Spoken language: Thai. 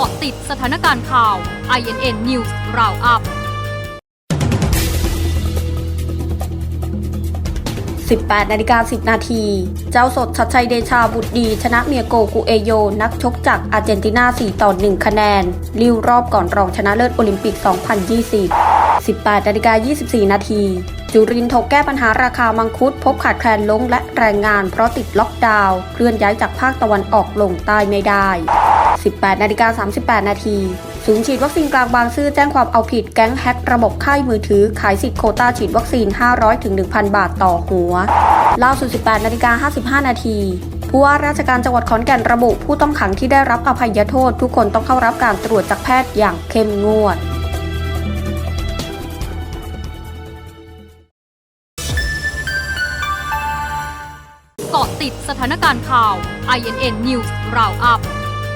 าะติดสถานการณ์ข่าว INN News Roundup 18นาฬิกา10 นาที เจ้าสดชัดชัยเดชาบุตรดี ชนะเมียโกกูเอโย นักชกจากอาร์เจนตินา 4 ต่อ 1 คะแนน ลิวรอบก่อนรองชนะเลิศโอลิมปิก 2020 18นาฬิกา24 นาที จุรินทร์ถกแก้ปัญหาราคามังคุด พบขาดแคลนลงและแรงงานเพราะติดล็อกดาวน์เคลื่อนย้ายจากภาคตะวันออกลงใต้ไม่ได้ 18นาฬิกา38 นาทีศูนย์ฉีดวัคซีนกลางบางซื่อแจ้งความเอาผิดแก๊งแฮกระบบค่ายมือถือ ขายสิทธิ์โคต้าฉีดวัคซีน 500ถึง1,000 บาทต่อหัวล่าสุด 18นาฬิกา55 นาทีผู้ว่าราชการจังหวัดขอนแก่นระบุ ผู้ต้องขังที่ได้รับอภัยโทษ ทุกคนต้องเข้ารับการตรวจจากแพทย์อย่างเข้มงวดเกาะติดสถานการณ์ข่าว INN News Roundup